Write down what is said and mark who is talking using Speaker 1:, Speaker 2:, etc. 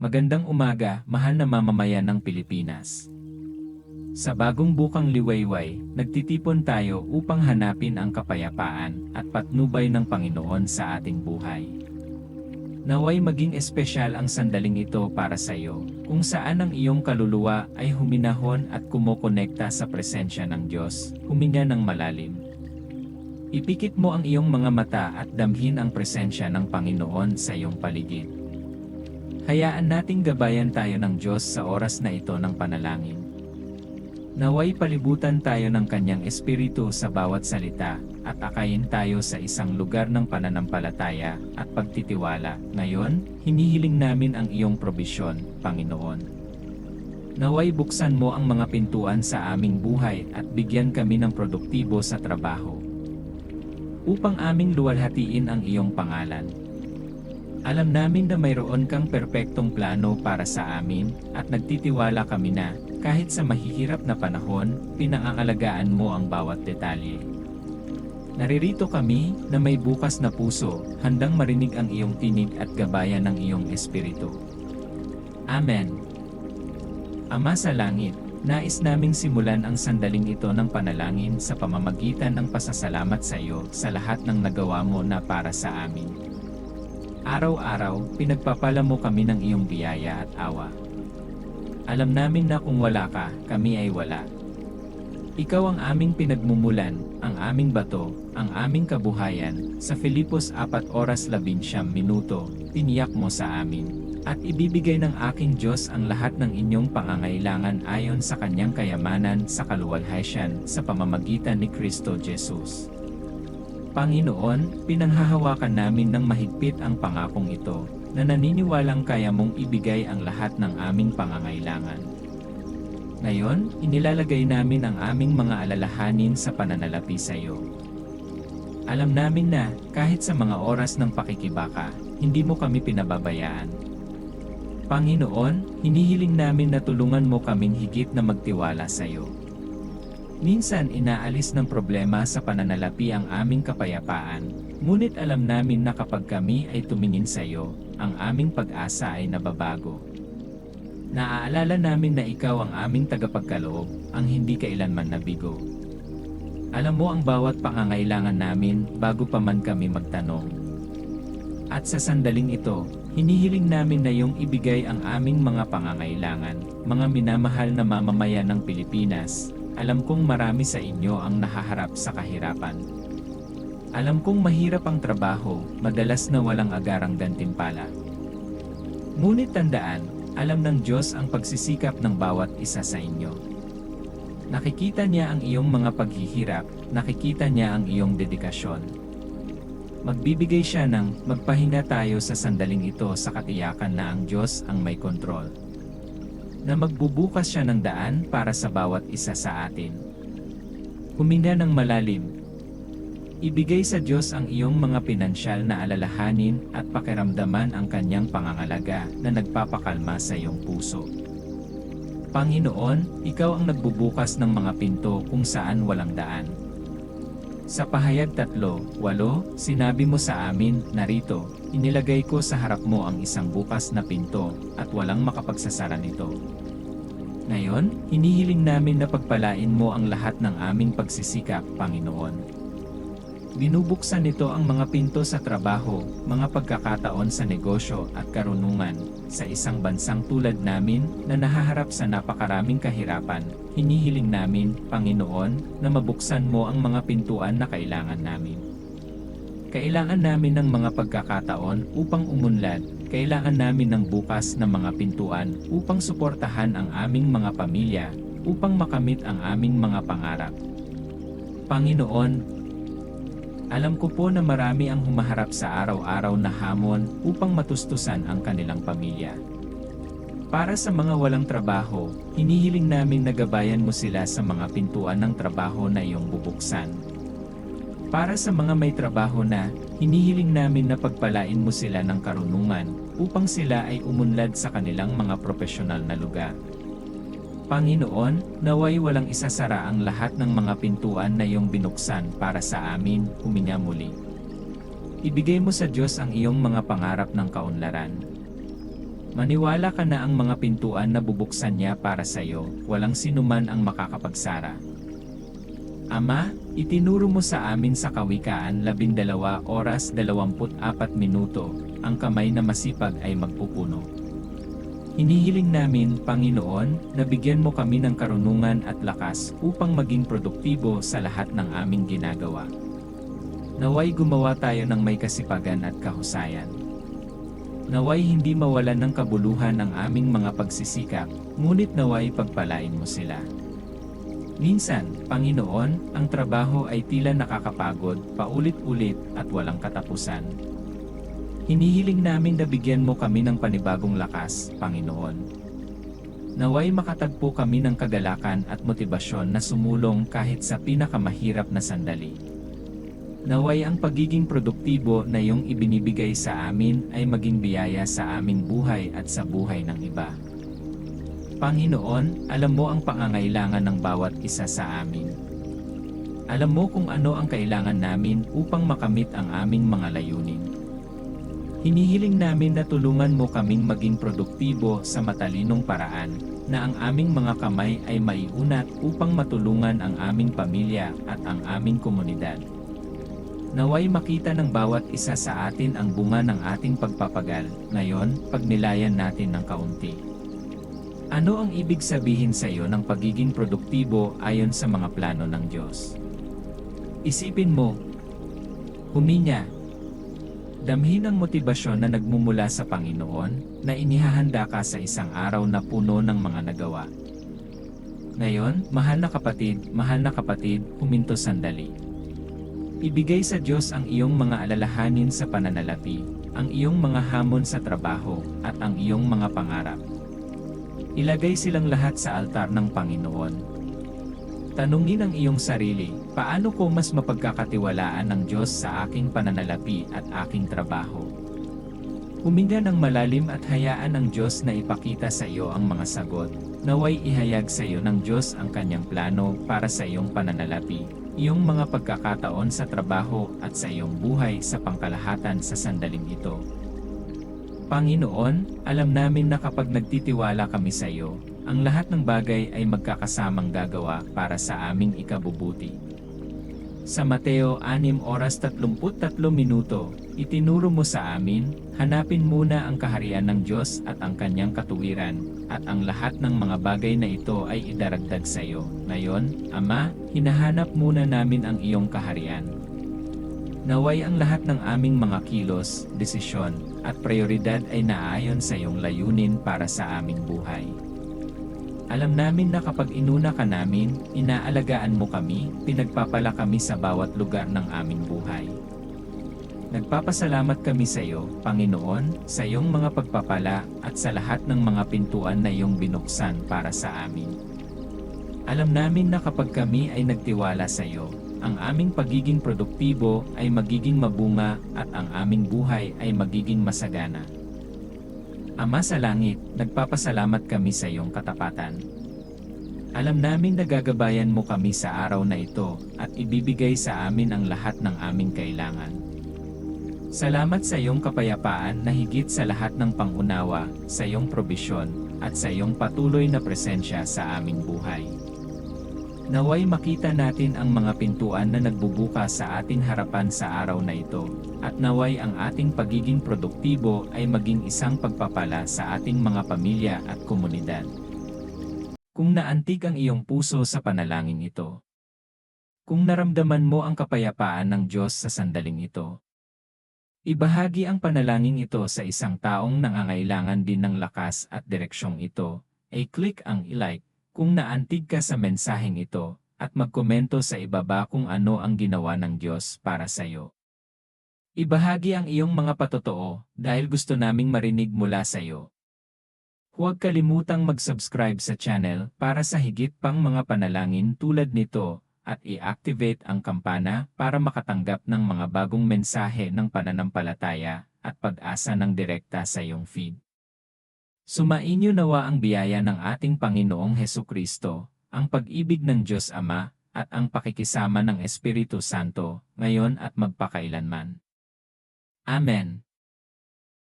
Speaker 1: Magandang umaga, mahal na mamamayan ng Pilipinas. Sa bagong bukang liwayway, nagtitipon tayo upang hanapin ang kapayapaan at patnubay ng Panginoon sa ating buhay. Naway maging espesyal ang sandaling ito para sa iyo, kung saan ang iyong kaluluwa ay huminahon at kumokonekta sa presensya ng Diyos, huminga ng malalim. Ipikit mo ang iyong mga mata at damhin ang presensya ng Panginoon sa iyong paligid. Hayaan nating gabayan tayo ng Diyos sa oras na ito ng panalangin. Naway palibutan tayo ng kanyang espiritu sa bawat salita at akayin tayo sa isang lugar ng pananampalataya at pagtitiwala. Ngayon, hinihiling namin ang iyong probisyon, Panginoon. Naway buksan mo ang mga pintuan sa aming buhay at bigyan kami ng produktibo sa trabaho. Upang aming luwalhatiin ang iyong pangalan. Alam namin na mayroon kang perpektong plano para sa amin at nagtitiwala kami na kahit sa mahihirap na panahon, pinangangalagaan mo ang bawat detalye. Naririto kami na may bukas na puso, handang marinig ang iyong tinig at gabayan ng iyong espiritu. Amen. Ama sa langit, nais naming simulan ang sandaling ito ng panalangin sa pamamagitan ng pasasalamat sa iyo sa lahat ng nagawa mo na para sa amin. Araw-araw, pinagpapala mo kami ng iyong biyaya at awa. Alam namin na kung wala ka, kami ay wala. Ikaw ang aming pinagmumulan, ang aming bato, ang aming kabuhayan. Sa Filipos 4 oras 11 minuto, tiniyak mo sa amin. At ibibigay ng aking Diyos ang lahat ng inyong pangangailangan ayon sa kanyang kayamanan sa kaluwalhatian sa pamamagitan ni Kristo Jesus. Panginoon, pinanghahawakan namin ng mahigpit ang pangakong ito, na naniniwalang kaya mong ibigay ang lahat ng aming pangangailangan. Ngayon, inilalagay namin ang aming mga alalahanin sa pananalapi sa iyo. Alam namin na, kahit sa mga oras ng pakikibaka, hindi mo kami pinababayaan. Panginoon, hinihiling namin na tulungan mo kaming higit na magtiwala sa iyo. Minsan inaalis ng problema sa pananalapi ang aming kapayapaan, ngunit alam namin na kapag kami ay tumingin sa iyo, ang aming pag-asa ay nababago. Naaalala namin na ikaw ang aming tagapagkaloob, ang hindi kailanman nabigo. Alam mo ang bawat pangangailangan namin bago pa man kami magtanong. At sa sandaling ito, hinihiling namin na iyong ibigay ang aming mga pangangailangan, mga minamahal na mamamayan ng Pilipinas, alam kong marami sa inyo ang nahaharap sa kahirapan. Alam kong mahirap ang trabaho, madalas na walang agarang gantimpala. Ngunit tandaan, alam ng Diyos ang pagsisikap ng bawat isa sa inyo. Nakikita niya ang iyong mga paghihirap, nakikita niya ang iyong dedikasyon. Magbibigay siya ng magpahinga tayo sa sandaling ito sa katiyakan na ang Diyos ang may kontrol na magbubukas siya ng daan para sa bawat isa sa atin. Huminga ng malalim. Ibigay sa Diyos ang iyong mga pinansyal na alalahanin at pakiramdaman ang kanyang pangangalaga na nagpapakalma sa iyong puso. Panginoon, Ikaw ang nagbubukas ng mga pinto kung saan walang daan. Sa pahayag 3, 8, sinabi mo sa amin, narito, inilagay ko sa harap mo ang isang bukas na pinto, at walang makapagsasara nito. Ngayon, hinihiling namin na pagpalain mo ang lahat ng aming pagsisikap, Panginoon. Binubuksan nito ang mga pinto sa trabaho, mga pagkakataon sa negosyo at karunungan, sa isang bansang tulad namin na nahaharap sa napakaraming kahirapan, hinihiling namin, Panginoon, na mabuksan mo ang mga pintuan na kailangan namin. Kailangan namin ng mga pagkakataon upang umunlad, kailangan namin ng bukas na mga pintuan upang suportahan ang aming mga pamilya, upang makamit ang aming mga pangarap. Panginoon, alam ko po na marami ang humaharap sa araw-araw na hamon upang matustusan ang kanilang pamilya. Para sa mga walang trabaho, hinihiling namin na gabayan mo sila sa mga pintuan ng trabaho na iyong bubuksan. Para sa mga may trabaho na, hinihiling namin na pagpalain mo sila ng karunungan upang sila ay umunlad sa kanilang mga profesional na lugar. Panginoon, naway walang isasara ang lahat ng mga pintuan na iyong binuksan para sa amin, huminga muli. Ibigay mo sa Diyos ang iyong mga pangarap ng kaunlaran. Maniwala ka na ang mga pintuan na bubuksan niya para sa iyo, walang sinuman ang makakapagsara. Ama, itinuro mo sa amin sa Kawikaan 12 oras 24 minuto, ang kamay na masipag ay magpupuno. Hinihiling namin, Panginoon, na bigyan mo kami ng karunungan at lakas upang maging produktibo sa lahat ng aming ginagawa. Naway gumawa tayo ng may kasipagan at kahusayan. Naway hindi mawalan ng kabuluhan ang aming mga pagsisikap, ngunit naway pagpalain mo sila. Minsan, Panginoon, ang trabaho ay tila nakakapagod, paulit-ulit at walang katapusan. Hinihiling namin na bigyan mo kami ng panibagong lakas, Panginoon. Naway makatagpo kami ng kagalakan at motibasyon na sumulong kahit sa pinakamahirap na sandali. Naway ang pagiging produktibo na iyong ibinibigay sa amin ay maging biyaya sa aming buhay at sa buhay ng iba. Panginoon, alam mo ang pangangailangan ng bawat isa sa amin. Alam mo kung ano ang kailangan namin upang makamit ang aming mga layunin. Hinihiling namin na tulungan mo kaming maging produktibo sa matalinong paraan, na ang aming mga kamay ay maiunat upang matulungan ang aming pamilya at ang aming komunidad. Naway makita ng bawat isa sa atin ang bunga ng ating pagpapagal, ngayon, pagnilayan natin ng kaunti. Ano ang ibig sabihin sa iyo ng pagiging produktibo ayon sa mga plano ng Diyos? Isipin mo, huminya, damhin ang motibasyon na nagmumula sa Panginoon na inihahanda ka sa isang araw na puno ng mga nagawa. Ngayon, mahal na kapatid, mahal na kapatid, huminto sandali. Ibigay sa Diyos ang iyong mga alalahanin sa pananalapi, ang iyong mga hamon sa trabaho, at ang iyong mga pangarap. Ilagay silang lahat sa altar ng Panginoon. Tanungin ang iyong sarili, paano ko mas mapagkakatiwalaan ng Diyos sa aking pananalapi at aking trabaho? Huminga ng malalim at hayaan ng Diyos na ipakita sa iyo ang mga sagot, naway ihayag sa iyo ng Diyos ang kanyang plano para sa iyong pananalapi, iyong mga pagkakataon sa trabaho at sa iyong buhay sa pangkalahatan sa sandaling ito. Panginoon, alam namin na kapag nagtitiwala kami sa iyo, ang lahat ng bagay ay magkakasamang gagawa para sa aming ikabubuti. Sa Mateo 6 oras 33 minuto, itinuro mo sa amin, hanapin muna ang kaharian ng Diyos at ang kanyang katuwiran, at ang lahat ng mga bagay na ito ay idaragdag sa iyo. Ngayon, Ama, hinahanap muna namin ang iyong kaharian. Naway ang lahat ng aming mga kilos, desisyon, at prioridad ay naayon sa iyong layunin para sa aming buhay. Alam namin na kapag inuna ka namin, inaalagaan mo kami, pinagpapala kami sa bawat lugar ng aming buhay. Nagpapasalamat kami sa iyo, Panginoon, sa iyong mga pagpapala at sa lahat ng mga pintuan na iyong binuksan para sa amin. Alam namin na kapag kami ay nagtiwala sa iyo, ang aming pagiging produktibo ay magiging mabunga at ang aming buhay ay magiging masagana. Ama sa langit, nagpapasalamat kami sa iyong katapatan. Alam namin na gagabayan mo kami sa araw na ito at ibibigay sa amin ang lahat ng aming kailangan. Salamat sa iyong kapayapaan na higit sa lahat ng pangunawa, sa iyong probisyon, at sa iyong patuloy na presensya sa aming buhay. Naway makita natin ang mga pintuan na nagbubuka sa ating harapan sa araw na ito, at naway ang ating pagiging produktibo ay maging isang pagpapala sa ating mga pamilya at komunidad. Kung naantig ang iyong puso sa panalangin ito, kung naramdaman mo ang kapayapaan ng Diyos sa sandaling ito, ibahagi ang panalangin ito sa isang taong nangangailangan din ng lakas at direksyong ito, ay click ang i-like kung naantig ka sa mensaheng ito, at magkomento sa ibaba kung ano ang ginawa ng Diyos para sa iyo. Ibahagi ang iyong mga patotoo dahil gusto naming marinig mula sa iyo. Huwag kalimutang mag-subscribe sa channel para sa higit pang mga panalangin tulad nito at i-activate ang kampana para makatanggap ng mga bagong mensahe ng pananampalataya at pag-asa ng direkta sa iyong feed. Sumainyo nawa ang biyaya ng ating Panginoong Heso Kristo, ang pag-ibig ng Diyos Ama, at ang pakikisama ng Espiritu Santo, ngayon at magpakailanman. Amen.